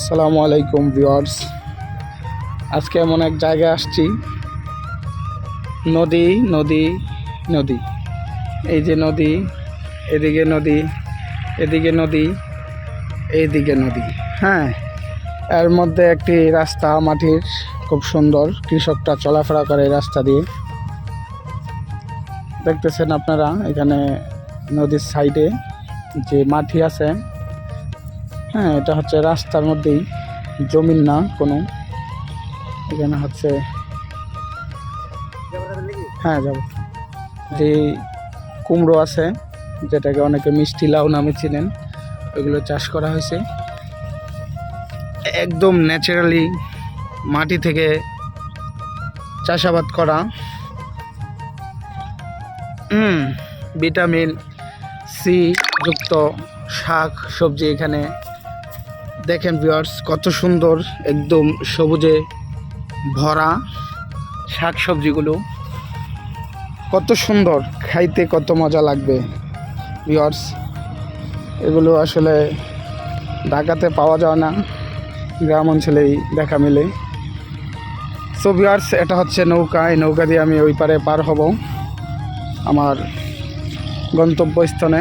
আসসালামু আলাইকুম ভিউয়ার্স। আজকে এমন এক জায়গায় আসছি। নদী নদী নদী। এই যে নদী, এদিকে নদী এদিকে নদী, এইদিকে নদী। হ্যাঁ এর মধ্যে একটি রাস্তা মাটির, খুব সুন্দর। কৃষকরা চলাফেরা করে রাস্তা দিয়ে। দেখতেছেন আপনারা এখানে নদীর সাইডে যে মাটি আছে হ্যাঁ এটা হচ্ছে রাস্তার মধ্যেই জমিন না কোনো। এখানে হচ্ছে হ্যাঁ যাব। যে কুমড়ো আছে, যেটাকে অনেকে মিষ্টি লাউ নামে চিনেন, ওইগুলো চাষ করা হয়েছে। একদম ন্যাচারালি মাটি থেকে চাষাবাদ করা। ভিটামিন সি যুক্ত শাক, সবজি এখানে দেখেন ভিউয়ার্স কত সুন্দর, একদম সবুজে ভরা শাক সবজিগুলো কত সুন্দর, খাইতে কত মজা লাগবে ভিউয়ার্স এগুলো আসলে ঢাকাতে পাওয়া যায় না, গ্রাম অঞ্চলেই দেখা মেলে। সো ভিওয়ার্স এটা হচ্ছে নৌকা। এই নৌকা দিয়ে আমি ওই পারে পার হব, আমার গন্তব্যস্থানে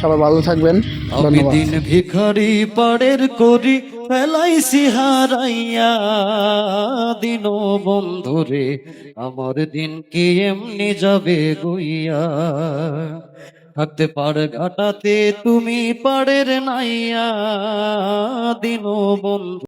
সবাই ভালো থাকবেন। ধন্যবাদ। দিন ভিখারি পাড়ের করি ফেলাইছি হারাইয়া। দিন বন্ধুরে আমার দিন কি এমনি যাবে গইয়া? থাকতে পারে ঘাটাতে তুমি পাড়ের নাইয়া। দিন বন্ধু